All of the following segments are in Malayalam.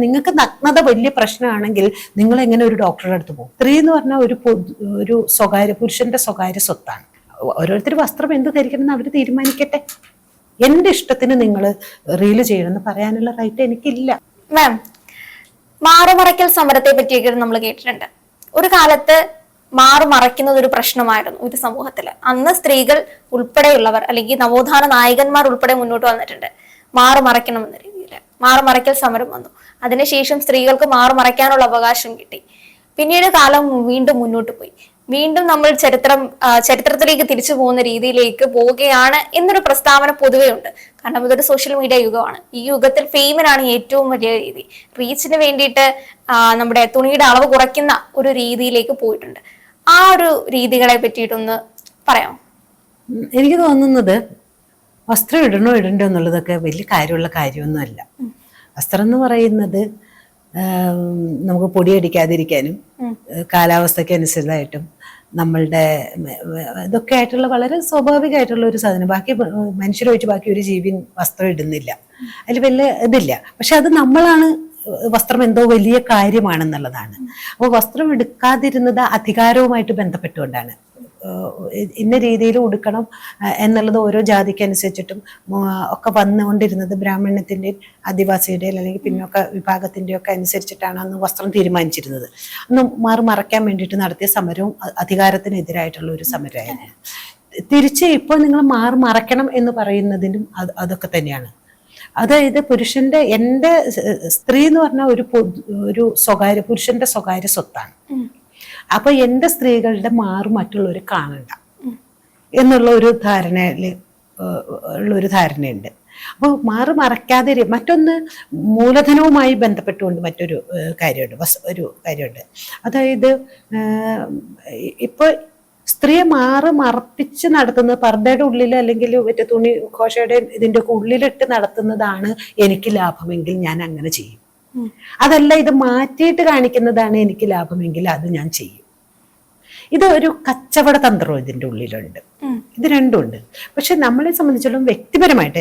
നിങ്ങൾക്ക് നഗ്നത വലിയ പ്രശ്നമാണെങ്കിൽ നിങ്ങൾ എങ്ങനെ ഒരു ഡോക്ടറുടെ അടുത്ത് പോകും? സ്ത്രീ എന്ന് പറഞ്ഞാൽ ഒരു ഒരു സ്വകാര്യ പുരുഷന്റെ സ്വകാര്യ സ്വത്താണ്. ഓരോരുത്തർ വസ്ത്രം എന്ത് ധരിക്കണം എന്ന് അവർ തീരുമാനിക്കട്ടെ. എന്റെ ഇഷ്ടത്തിന് നിങ്ങൾ റീൽ ചെയ്യണമെന്ന് പറയാനുള്ള റൈറ്റ് എനിക്കില്ല. മാം മാറുമറയ്ക്കൽ സമരത്തെ പറ്റിയൊക്കെ നമ്മൾ കേട്ടിട്ടുണ്ട്. ഒരു കാലത്ത് മാറുമറയ്ക്കുന്നത് ഒരു പ്രശ്നമായിരുന്നു ഒരു സമൂഹത്തിൽ അന്ന് സ്ത്രീകൾ ഉൾപ്പെടെയുള്ളവർ അല്ലെങ്കിൽ നവോത്ഥാന നായകന്മാർ ഉൾപ്പെടെ മുന്നോട്ട് വന്നിട്ടുണ്ട്. മാറുമറയ്ക്കണം എന്ന രീതിയിൽ മാറുമറയ്ക്കൽ സമരം വന്നു. അതിനുശേഷം സ്ത്രീകൾക്ക് മാറുമറയ്ക്കാനുള്ള അവകാശം കിട്ടി. പിന്നീട് കാലം വീണ്ടും മുന്നോട്ട് പോയി. വീണ്ടും നമ്മൾ ചരിത്രം ചരിത്രത്തിലേക്ക് തിരിച്ചു പോകുന്ന രീതിയിലേക്ക് പോവുകയാണ് എന്നൊരു പ്രസ്താവന പൊതുവേ ഉണ്ട്. കാരണം ഇതൊരു സോഷ്യൽ മീഡിയ യുഗമാണ്. ഈ യുഗത്തിൽ ഫെയിമിനാണ് ഏറ്റവും വലിയ രീതി. റീച്ചിന് വേണ്ടിയിട്ട് നമ്മുടെ തുണിയുടെ അളവ് കുറയ്ക്കുന്ന ഒരു രീതിയിലേക്ക് പോയിട്ടുണ്ട്. ആ ഒരു രീതികളെ പറ്റിയിട്ടൊന്ന് പറയാം എനിക്ക് തോന്നുന്നത് വസ്ത്രം ഇടണോ ഇടണ്ടോ എന്നുള്ളതൊക്കെ വലിയ കാര്യമുള്ള കാര്യമൊന്നുമല്ല. വസ്ത്രം എന്ന് പറയുന്നത് നമുക്ക് പൊടിയടിക്കാതിരിക്കാനും കാലാവസ്ഥയ്ക്ക് അനുസൃതമായിട്ടും നമ്മളുടെ ഇതൊക്കെ ആയിട്ടുള്ള വളരെ സ്വാഭാവികമായിട്ടുള്ള ഒരു സാധനം. ബാക്കി മനുഷ്യരൊഴിച്ച് ബാക്കി ഒരു ജീവിൻ വസ്ത്രം ഇടുന്നില്ല. അതിൽ വലിയ ഇതില്ല. പക്ഷെ അത് നമ്മളാണ് വസ്ത്രം എന്തോ വലിയ കാര്യമാണെന്നുള്ളതാണ്. അപ്പോൾ വസ്ത്രം എടുക്കാതിരുന്നത് അധികാരവുമായിട്ട് ബന്ധപ്പെട്ടുകൊണ്ടാണ്. ഇന്ന രീതിയിൽ ഉടുക്കണം എന്നുള്ളത് ഓരോ ജാതിക്ക് അനുസരിച്ചിട്ടും ഒക്കെ വന്നുകൊണ്ടിരുന്നത് ബ്രാഹ്മണ്യത്തിന്റെയും ആദിവാസിയുടെയും അല്ലെങ്കിൽ പിന്നോക്ക വിഭാഗത്തിന്റെയും ഒക്കെ അനുസരിച്ചിട്ടാണ് അന്ന് വസ്ത്രം തീരുമാനിച്ചിരുന്നത്. അന്ന് മാറി മറയ്ക്കാൻ വേണ്ടിയിട്ട് നടത്തിയ സമരവും അധികാരത്തിനെതിരായിട്ടുള്ള ഒരു സമരമായിരുന്നു. തിരിച്ച് ഇപ്പോൾ നിങ്ങൾ മാറി മറയ്ക്കണം എന്ന് പറയുന്നതിനും അത് അതൊക്കെ തന്നെയാണ്. അതായത് പുരുഷന്റെ എന്റെ സ്ത്രീ എന്ന് പറഞ്ഞ ഒരു ഒരു സ്വകാര്യ പുരുഷന്റെ സ്വകാര്യ സ്വത്താണ്. അപ്പൊ എന്റെ സ്ത്രീകളുടെ മാറ് മറ്റുള്ളവർ കാണണ്ട എന്നുള്ള ഒരു ധാരണയിൽ ഉള്ള ഒരു ധാരണയുണ്ട്. അപ്പോൾ മാറ് മറക്കാതെ മറ്റൊന്ന് മൂലധനവുമായി ബന്ധപ്പെട്ടുകൊണ്ട് മറ്റൊരു കാര്യമുണ്ട്. വസ്- ഒരു കാര്യമുണ്ട്. അതായത് ഇപ്പോൾ ഇപ്പൊ സ്ത്രീയെ മാറ് മറപ്പിച്ച് നടത്തുന്നത് പർദ്ദയുടെ ഉള്ളിൽ അല്ലെങ്കിൽ മറ്റേ തുണി ഘോഷയുടെ ഇതിന്റെ ഒക്കെ ഉള്ളിലിട്ട് നടത്തുന്നതാണ് എനിക്ക് ലാഭമെങ്കിൽ ഞാൻ അങ്ങനെ ചെയ്യും. അതല്ല ഇത് മാറ്റിയിട്ട് കാണിക്കുന്നതാണ് എനിക്ക് ലാഭമെങ്കിൽ അത് ഞാൻ ചെയ്യും. ഇത് ഒരു കച്ചവട തന്ത്രം ഇതിന്റെ ഉള്ളിലുണ്ട്. ഇത് രണ്ടുമുണ്ട് പക്ഷെ നമ്മളെ സംബന്ധിച്ചോളം വ്യക്തിപരമായിട്ട്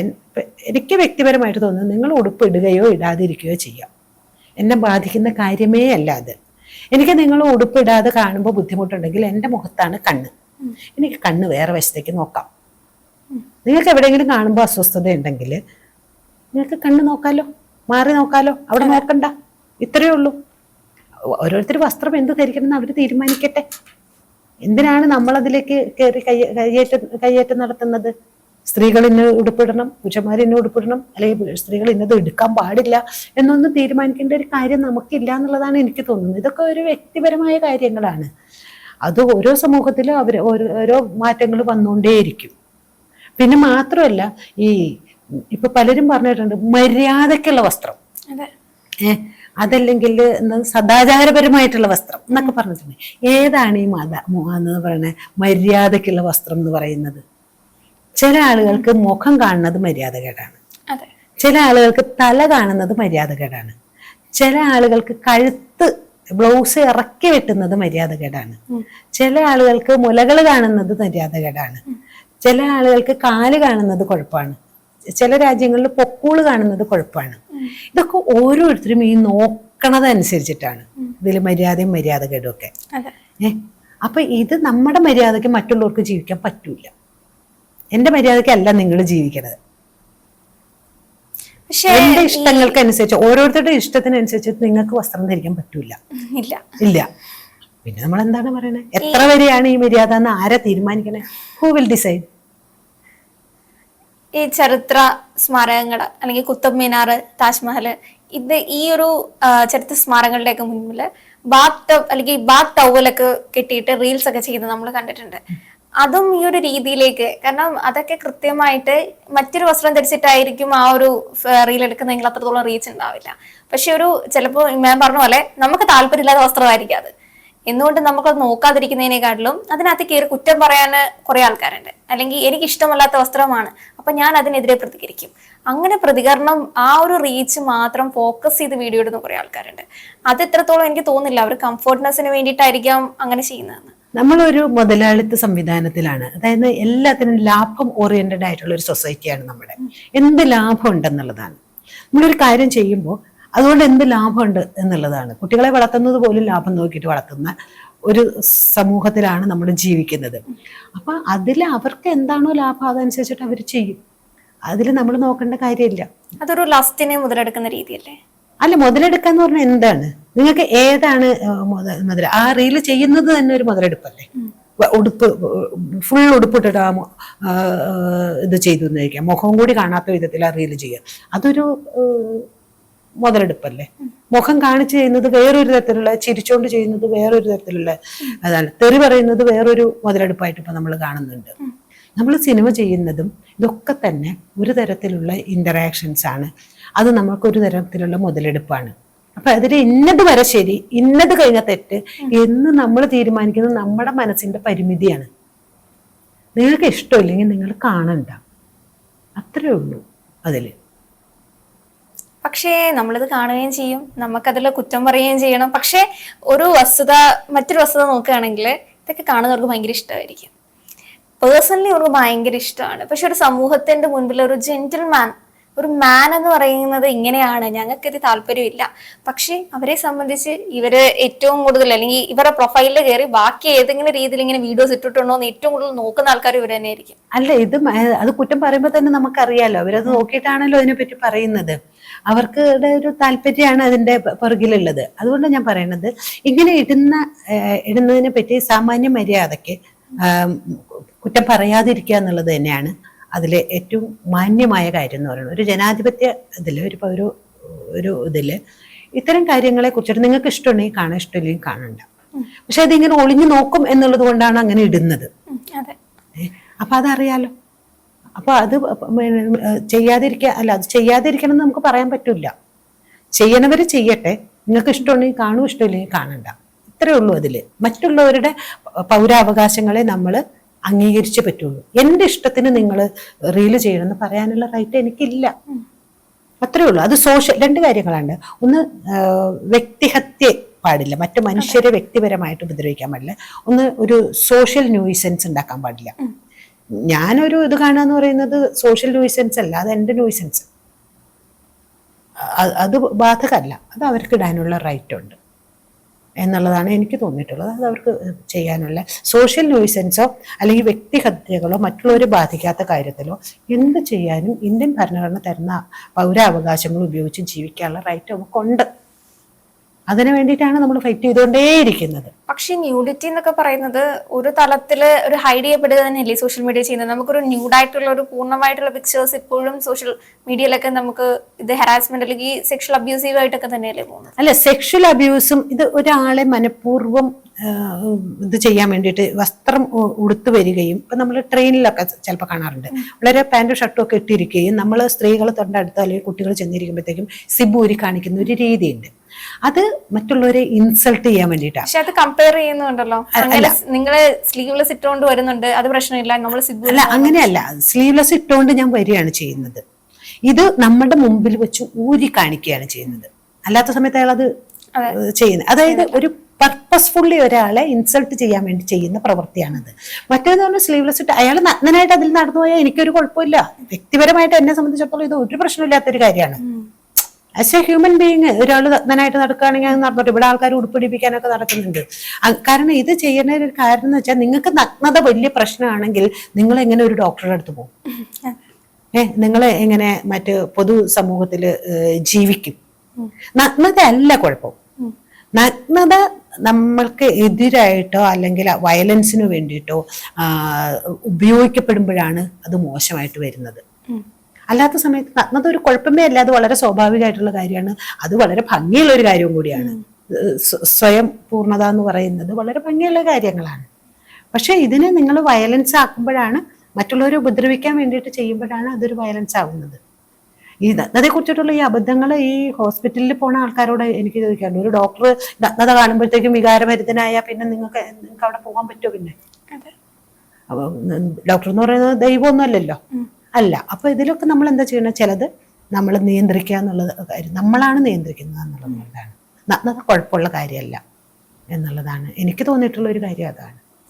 എനിക്ക് വ്യക്തിപരമായിട്ട് തോന്നുന്നു നിങ്ങൾ ഉടുപ്പ് ഇടുകയോ ഇടാതിരിക്കുകയോ ചെയ്യാം. എന്നെ ബാധിക്കുന്ന കാര്യമേ അല്ല അത്. എനിക്ക് നിങ്ങൾ ഉടുപ്പ് ഇടാതെ കാണുമ്പോൾ ബുദ്ധിമുട്ടുണ്ടെങ്കിൽ എന്റെ മുഖത്താണ് കണ്ണ്. എനിക്ക് കണ്ണ് വേറെ വശത്തേക്ക് നോക്കാം. നിങ്ങൾക്ക് എവിടെയെങ്കിലും കാണുമ്പോൾ അസ്വസ്ഥത ഉണ്ടെങ്കിൽ നിങ്ങൾക്ക് കണ്ണ് നോക്കാലോ മാറി നോക്കാലോ അവിടെ നോക്കണ്ട. ഇത്രയേ ഉള്ളൂ. ഓരോരുത്തർ വസ്ത്രം എന്ത് ധരിക്കണം എന്ന് അവർ തീരുമാനിക്കട്ടെ. എന്തിനാണ് നമ്മൾ അതിലേക്ക് കയറി കയ്യ കയ്യേറ്റം കയ്യേറ്റം നടത്തുന്നത്? സ്ത്രീകൾ ഇന്ന് ഉടുപ്പിടണം പുരുഷന്മാർ ഇന്ന് ഉടുപ്പിടണം അല്ലെങ്കിൽ സ്ത്രീകൾ ഇന്നത് എടുക്കാൻ പാടില്ല എന്നൊന്നും തീരുമാനിക്കേണ്ട ഒരു കാര്യം നമുക്കില്ല എന്നുള്ളതാണ് എനിക്ക് തോന്നുന്നത്. ഇതൊക്കെ ഒരു വ്യക്തിപരമായ കാര്യങ്ങളാണ്. അത് ഓരോ സമൂഹത്തിലും അവർ ഓരോ ഓരോ മാറ്റങ്ങൾ വന്നുകൊണ്ടേയിരിക്കും. പിന്നെ മാത്രമല്ല ഈ ഇപ്പൊ പലരും പറഞ്ഞിട്ടുണ്ട് മര്യാദക്കുള്ള വസ്ത്രം. അതെ. ഏ അതല്ലെങ്കിൽ സദാചാരപരമായിട്ടുള്ള വസ്ത്രം എന്നൊക്കെ പറഞ്ഞിട്ടുണ്ട് ഏതാണ് ഈ മത എന്ന് പറയുന്നത് മര്യാദക്കുള്ള വസ്ത്രം എന്ന് പറയുന്നത്? ചില ആളുകൾക്ക് മുഖം കാണുന്നത് മര്യാദകേടാണ്. ചില ആളുകൾക്ക് തല കാണുന്നത് മര്യാദകേടാണ്. ചില ആളുകൾക്ക് കഴുത്ത് ബ്ലൗസ് ഇറക്കി വെട്ടുന്നത് മര്യാദകേടാണ്. ചില ആളുകൾക്ക് മുലകൾ കാണുന്നത് മര്യാദകേടാണ്. ചില ആളുകൾക്ക് കാൽ കാണുന്നത് കുഴപ്പമാണ് ചില രാജ്യങ്ങളിൽ പൊക്കൂൾ കാണുന്നത് കുഴപ്പമാണ് ഇതൊക്കെ ഓരോരുത്തരും ഈ നോക്കണതനുസരിച്ചിട്ടാണ്. ഇതിൽ മര്യാദയും മര്യാദകേടും ഒക്കെ. ഏഹ് അപ്പൊ ഇത് നമ്മുടെ മര്യാദയ്ക്ക് മറ്റുള്ളവർക്ക് ജീവിക്കാൻ പറ്റൂല. എന്റെ മര്യാദയ്ക്കല്ല നിങ്ങൾ ജീവിക്കണത്. എന്റെ ഇഷ്ടങ്ങൾക്ക് അനുസരിച്ച് ഓരോരുത്തരുടെ ഇഷ്ടത്തിനനുസരിച്ച് നിങ്ങൾക്ക് വസ്ത്രം ധരിക്കാൻ പറ്റൂല. ഇല്ല. ഇല്ല. പിന്നെ നമ്മൾ എന്താണ് പറയണേ എത്ര വരെയാണ് ഈ മര്യാദ എന്ന് ആരാ തീരുമാനിക്കണേ? ഹൂ വിൽ ഡിസൈഡ് ഈ ചരിത്ര സ്മാരകങ്ങൾ അല്ലെങ്കിൽ കുത്തബ് മിനാർ താജ്മഹൽ ഇത് ഈ ഒരു ചരിത്ര സ്മാരകങ്ങളുടെയൊക്കെ മുന്നിൽ ബാത്ത് ടബ് അല്ലെങ്കിൽ ബാത്ത് ടവലൊക്കെ കെട്ടിയിട്ട് റീൽസ് ഒക്കെ ചെയ്യുന്നത് നമ്മൾ കണ്ടിട്ടുണ്ട്. അതും ഈ ഒരു രീതിയിലേക്ക് കാരണം അതൊക്കെ കൃത്യമായിട്ട് മറ്റൊരു വസ്ത്രം ധരിച്ചിട്ടായിരിക്കും ആ ഒരു റീൽ എടുക്കുന്നതെങ്കിൽ അത്രത്തോളം റീച്ച് ഉണ്ടാവില്ല. പക്ഷെ ഒരു ചിലപ്പോൾ ഞാൻ പറഞ്ഞ പോലെ നമുക്ക് താല്പര്യമില്ലാത്ത വസ്ത്രമായിരിക്കും അത്. എന്തുകൊണ്ട് നമുക്കത് നോക്കാതിരിക്കുന്നതിനെക്കാട്ടിലും അതിനകത്ത് കയറി കുറ്റം പറയാൻ കുറെ ആൾക്കാരുണ്ട്. അല്ലെങ്കിൽ എനിക്ക് ഇഷ്ടമല്ലാത്ത വസ്ത്രമാണ്. അപ്പൊ ഞാൻ അതിനെതിരെ പ്രതികരിക്കും. അങ്ങനെ പ്രതികരണം ആ ഒരു റീച്ച് മാത്രം ഫോക്കസ് ചെയ്ത് വീഡിയോ ഇടുന്ന കുറെ ആൾക്കാരുണ്ട്. അത് എത്രത്തോളം എനിക്ക് തോന്നുന്നില്ല. അവർ കംഫർട്ട്നെസ്സിന് വേണ്ടിയിട്ടായിരിക്കാം അങ്ങനെ ചെയ്യുന്നതെന്ന്. നമ്മളൊരു മുതലാളിത്ത സംവിധാനത്തിലാണ്. അതായത് എല്ലാത്തിനും ലാഭം ഓറിയന്റഡ് ആയിട്ടുള്ള ഒരു സൊസൈറ്റിയാണ് നമ്മുടെ. എന്ത് ലാഭം ഉണ്ടെന്നുള്ളതാണ്. നമ്മളൊരു കാര്യം ചെയ്യുമ്പോൾ അതുകൊണ്ട് എന്ത് ലാഭമുണ്ട് എന്നുള്ളതാണ്. കുട്ടികളെ വളർത്തുന്നത് പോലും ലാഭം നോക്കിയിട്ട് വളർത്തുന്ന ഒരു സമൂഹത്തിലാണ് നമ്മൾ ജീവിക്കുന്നത്. അപ്പം അതിൽ അവർക്ക് എന്താണോ ലാഭം അതനുസരിച്ചിട്ട് അവർ ചെയ്യും. അതിൽ നമ്മൾ നോക്കേണ്ട കാര്യമില്ല. അതൊരു ലാസ്റ്റിനെ മുതലെടുക്കുന്ന രീതിയല്ലേ? അല്ല മുതലെടുക്കാന്ന് പറഞ്ഞാൽ എന്താണ്? നിങ്ങൾക്ക് ഏതാണ് മുതല മുതൽ ആ റീൽ ചെയ്യുന്നത് തന്നെ ഒരു മുതലെടുപ്പല്ലേ? ഉടുപ്പ് ഫുൾ ഉടുപ്പിട്ടിട്ട് ആ ഇത് ചെയ്തു എന്നിരിക്കാം മുഖം കൂടി കാണാത്ത വിധത്തിൽ ആ റീൽ ചെയ്യുക. അതൊരു മുതലെടുപ്പല്ലേ? മുഖം കാണിച്ച് ചെയ്യുന്നത് വേറൊരു തരത്തിലുള്ള ചിരിച്ചോണ്ട് ചെയ്യുന്നത് വേറൊരു തരത്തിലുള്ള അതാണ്. തെറി പറയുന്നത് വേറൊരു മുതലെടുപ്പായിട്ട് ഇപ്പൊ നമ്മൾ കാണുന്നുണ്ട്. നമ്മൾ സിനിമ ചെയ്യുന്നതും ഇതൊക്കെ തന്നെ ഒരു തരത്തിലുള്ള ഇന്ററാക്ഷൻസ് ആണ്. അത് നമുക്കൊരു തരത്തിലുള്ള മുതലെടുപ്പാണ്. അപ്പൊ അതിൽ ഇന്നത് വരെ ശരി ഇന്നത് കഴിഞ്ഞ തെറ്റ് എന്ന് നമ്മൾ തീരുമാനിക്കുന്നത് നമ്മുടെ മനസ്സിന്റെ പരിമിതിയാണ്. നിങ്ങൾക്ക് ഇഷ്ടമില്ലെങ്കിൽ നിങ്ങൾ കാണണ്ട. അത്രേ ഉള്ളൂ അതിൽ. പക്ഷേ നമ്മളിത് കാണുകയും ചെയ്യും. നമുക്കതിൽ കുറ്റം പറയുകയും ചെയ്യണം. പക്ഷേ ഒരു വസ്തുത മറ്റൊരു വസ്തുത നോക്കുകയാണെങ്കിൽ ഇതൊക്കെ കാണുന്നവർക്ക് ഭയങ്കര ഇഷ്ടമായിരിക്കും. പേഴ്സണലി അവർക്ക് ഭയങ്കര ഇഷ്ടമാണ്. പക്ഷെ ഒരു സമൂഹത്തിന്റെ മുൻപിൽ ഒരു ജെന്റിൽമാൻ ഒരു മാൻ എന്ന് പറയുന്നത് ഇങ്ങനെയാണ് ഞങ്ങൾക്ക് ഇത് താല്പര്യമില്ല. പക്ഷെ അവരെ സംബന്ധിച്ച് ഇവർ ഏറ്റവും കൂടുതൽ അല്ലെങ്കിൽ ഇവരുടെ പ്രൊഫൈലിൽ കയറി ബാക്കി ഏതെങ്കിലും രീതിയിൽ ഇങ്ങനെ വീഡിയോസ് ഇട്ടിട്ടുണ്ടോ എന്ന് ഏറ്റവും കൂടുതൽ നോക്കുന്ന ആൾക്കാർ ഇവർ തന്നെ ആയിരിക്കും അല്ല ഇത് അത് കുറ്റം പറയുമ്പോൾ തന്നെ നമുക്കറിയാലോ. അവരത് നോക്കിയിട്ടാണല്ലോ അതിനെ പറ്റി പറയുന്നത്. അവർക്ക് ഒരു താല്പര്യമാണ് അതിന്റെ പുറകിലുള്ളത്. അതുകൊണ്ട് ഞാൻ പറയുന്നത് ഇങ്ങനെ ഇടുന്ന ഇടുന്നതിനെ പറ്റി സാമാന്യ മര്യാദയ്ക്ക് കുറ്റം പറയാതിരിക്കുക എന്നുള്ളത് തന്നെയാണ്. അതിലെ ഏറ്റവും മാന്യമായ കാര്യം എന്ന് പറയുന്നത് ഒരു ജനാധിപത്യ ഇതിൽ ഒരു ഒരു ഒരു ഇതിൽ ഇത്തരം കാര്യങ്ങളെ കുറിച്ചിട്ട് നിങ്ങൾക്ക് ഇഷ്ടമുണ്ടെങ്കിൽ കാണാൻ ഇഷ്ടമില്ലെങ്കിൽ കാണണ്ട. പക്ഷെ അതിങ്ങനെ ഒളിഞ്ഞു നോക്കും എന്നുള്ളത് കൊണ്ടാണ് അങ്ങനെ ഇടുന്നത്. അപ്പൊ അതറിയാലോ. അപ്പൊ അത് ചെയ്യാതിരിക്കുക അല്ല അത് ചെയ്യാതിരിക്കണം എന്ന് നമുക്ക് പറയാൻ പറ്റില്ല ചെയ്യണവര് ചെയ്യട്ടെ. നിങ്ങൾക്ക് ഇഷ്ടമുണ്ടെങ്കിൽ കാണും ഇഷ്ടമില്ലെങ്കിൽ കാണണ്ട. ഇത്രേ ഉള്ളൂ അതിൽ. മറ്റുള്ളവരുടെ പൗരാവകാശങ്ങളെ നമ്മൾ അംഗീകരിച്ചേ പറ്റുള്ളൂ. എന്റെ ഇഷ്ടത്തിന് നിങ്ങൾ റീൽ ചെയ്യണമെന്ന് പറയാനുള്ള റൈറ്റ് എനിക്കില്ല. അത്രേ ഉള്ളൂ. അത് സോഷ്യൽ രണ്ട് കാര്യങ്ങളാണ്. ഒന്ന് വ്യക്തിഹത്യ പാടില്ല. മറ്റു മനുഷ്യരെ വ്യക്തിപരമായിട്ട് ഉപദ്രവിക്കാൻ പാടില്ല. ഒന്ന് ഒരു സോഷ്യൽ ന്യൂയിസൻസ് ഉണ്ടാക്കാൻ പാടില്ല. ഞാനൊരു ഇത് കാണുക എന്ന് പറയുന്നത് സോഷ്യൽ ന്യൂയിസൻസ് അല്ല. അത് എന്റെ ന്യൂയിസൻസ് അത് ബാധകമല്ല. അത് അവർക്ക് ഇടാനുള്ള റൈറ്റ് ഉണ്ട്. എന്നുള്ളതാണ് എനിക്ക് തോന്നിയിട്ടുള്ളത്. അത് അവർക്ക് ചെയ്യാനുള്ള സോഷ്യൽ ന്യൂസൻസോ അല്ലെങ്കിൽ വ്യക്തിഹത്യകളോ മറ്റുള്ളവരെ ബാധിക്കാത്ത കാര്യത്തിലോ എന്ത് ചെയ്യാനും ഇന്ത്യൻ ഭരണഘടന തരുന്ന പൗരാവകാശങ്ങൾ ഉപയോഗിച്ച് ജീവിക്കാനുള്ള റൈറ്റ് നമുക്കുണ്ട് അതിനു വേണ്ടിയിട്ടാണ് നമ്മൾ ഫൈറ്റ് ചെയ്തുകൊണ്ടേയിരിക്കുന്നത്. പക്ഷേ ന്യൂഡിറ്റി എന്നൊക്കെ പറയുന്നത് ഒരു തലത്തിൽ ഒരു ഹൈഡ് ചെയ്യപ്പെടുക തന്നെയല്ലേ സോഷ്യൽ മീഡിയ ചെയ്യുന്നത്? നമുക്കൊരു ന്യൂഡായിട്ടുള്ള ഒരു പൂർണമായിട്ടുള്ള പിക്ചേഴ്സ് ഇപ്പോഴും സോഷ്യൽ മീഡിയയിലൊക്കെ നമുക്ക് ഇത് ഹെറാസ്മെന്റ് അല്ലെങ്കിൽ സെക്ഷൽ അബ്യൂസീവ് ആയിട്ടൊക്കെ തന്നെയല്ലേ പോകുന്നത്? അല്ല സെക്ഷൽ അബ്യൂസും ഇത് ഒരാളെ മനഃപൂർവം ഇത് ചെയ്യാൻ വേണ്ടിയിട്ട് വസ്ത്രം ഉടുത്ത് വരികയും ഇപ്പൊ നമ്മൾ ട്രെയിനിലൊക്കെ ചിലപ്പോൾ കാണാറുണ്ട്. വളരെ പാന്റും ഷർട്ടും ഒക്കെ ഇട്ടിരിക്കുകയും നമ്മൾ സ്ത്രീകൾ തൊണ്ടടുത്ത് അല്ലെങ്കിൽ കുട്ടികൾ ചെന്നിരിക്കുമ്പോഴത്തേക്കും സിബൂരി കാണിക്കുന്ന ഒരു രീതിയുണ്ട്. അത് മറ്റുള്ളവരെ ഇൻസൾട്ട് ചെയ്യാൻ വേണ്ടിയിട്ടാണ് പക്ഷെ അത് കമ്പയർ ചെയ്യുന്നുണ്ടല്ലോ. നിങ്ങൾ സ്ലീവ്ലെസ് ഇട്ടുകൊണ്ട് വരുന്നുണ്ട് അത് പ്രശ്നമില്ല. നമ്മൾ അല്ല അങ്ങനെയല്ല. സ്ലീവ്ലെസ് ഇട്ടുകൊണ്ട് ഞാൻ വരികയാണ് ചെയ്യുന്നത്. ഇത് നമ്മുടെ മുമ്പിൽ വെച്ച് ഊരി കാണിക്കുകയാണ് ചെയ്യുന്നത്. അല്ലാത്ത സമയത്ത് അയാൾ അത് ചെയ്യുന്നത്. അതായത് ഒരു പർപ്പസ്ഫുള്ളി ഒരാളെ ഇൻസൾട്ട് ചെയ്യാൻ വേണ്ടി ചെയ്യുന്ന പ്രവൃത്തിയാണത്. മറ്റേന്ന് പറഞ്ഞാൽ സ്ലീവ്ലെസ് ഇട്ട് അയാൾ നഗ്നനായിട്ട് അതിൽ നടന്നു പോയാൽ എനിക്കൊരു കുഴപ്പമില്ല. വ്യക്തിപരമായിട്ട് എന്നെ സംബന്ധിച്ചിടത്തോളം ഇത് ഒരു പ്രശ്നമില്ലാത്തൊരു കാര്യമാണ്. ആസ് എ ഹ്യൂമൻ ബീയിങ് ഒരാൾ നഗ്നനായിട്ട് നടക്കുകയാണെങ്കിൽ അത് നടന്നോട്ടെ ഇവിടെ ആൾക്കാർ ഉടുപ്പിടിപ്പിക്കാനൊക്കെ നടക്കുന്നുണ്ട്. കാരണം ഇത് ചെയ്യുന്ന ഒരു കാരണം എന്ന് വെച്ചാൽ നിങ്ങൾക്ക് നഗ്നത വലിയ പ്രശ്നമാണെങ്കിൽ നിങ്ങൾ എങ്ങനെ ഒരു ഡോക്ടറുടെ അടുത്ത് പോകും? ഏ നിങ്ങൾ എങ്ങനെ മറ്റ് പൊതു സമൂഹത്തിൽ ജീവിക്കും? നഗ്നത അല്ല കുഴപ്പം. നഗ്നത നമ്മൾക്ക് എതിരായിട്ടോ അല്ലെങ്കിൽ വയലൻസിന് വേണ്ടിയിട്ടോ ഉപയോഗിക്കപ്പെടുമ്പോഴാണ് അത് മോശമായിട്ട് വരുന്നത്. അല്ലാത്ത സമയത്ത് നഗ്നത ഒരു കുഴപ്പമേ അല്ല. അത് വളരെ സ്വാഭാവികമായിട്ടുള്ള കാര്യമാണ്. അത് വളരെ ഭംഗിയുള്ള ഒരു കാര്യവും കൂടിയാണ്. സ്വയം പൂർണത എന്ന് പറയുന്നത് വളരെ ഭംഗിയുള്ള കാര്യങ്ങളാണ്. പക്ഷെ ഇതിനെ നിങ്ങൾ വയലൻസ് ആക്കുമ്പോഴാണ് മറ്റുള്ളവരെ ഉപദ്രവിക്കാൻ വേണ്ടിയിട്ട് ചെയ്യുമ്പോഴാണ് അതൊരു വയലൻസ് ആവുന്നത്. ഈ നഗ്നതയെ കുറിച്ചിട്ടുള്ള ഈ അബദ്ധങ്ങൾ ഈ ഹോസ്പിറ്റലിൽ പോണ ആൾക്കാരോട് എനിക്ക് ചോദിക്കാറുണ്ട്. ഒരു ഡോക്ടർ നഗ്നത കാണുമ്പോഴത്തേക്കും വികാരഭരിതനായ പിന്നെ നിങ്ങൾക്ക് നിങ്ങൾക്ക് അവിടെ പോകാൻ പറ്റുമോ പിന്നെ? അപ്പോൾ അപ്പൊ ഡോക്ടർ എന്ന് പറയുന്നത് ദൈവമൊന്നും അല്ലല്ലോ. അല്ല അപ്പൊ ഇതിലൊക്കെ നമ്മൾ എന്താ ചെയ്യണം? ചിലത് നമ്മൾ നിയന്ത്രിക്കുക എന്നുള്ളത് കാര്യം. നമ്മളാണ് നിയന്ത്രിക്കുന്നത് എന്നുള്ളതാണ്. നഗ്നത കുഴപ്പമുള്ള കാര്യമല്ല എന്നുള്ളതാണ്. എനിക്ക് തോന്നിയിട്ടുള്ള ഒരു കാര്യം അതാണ്.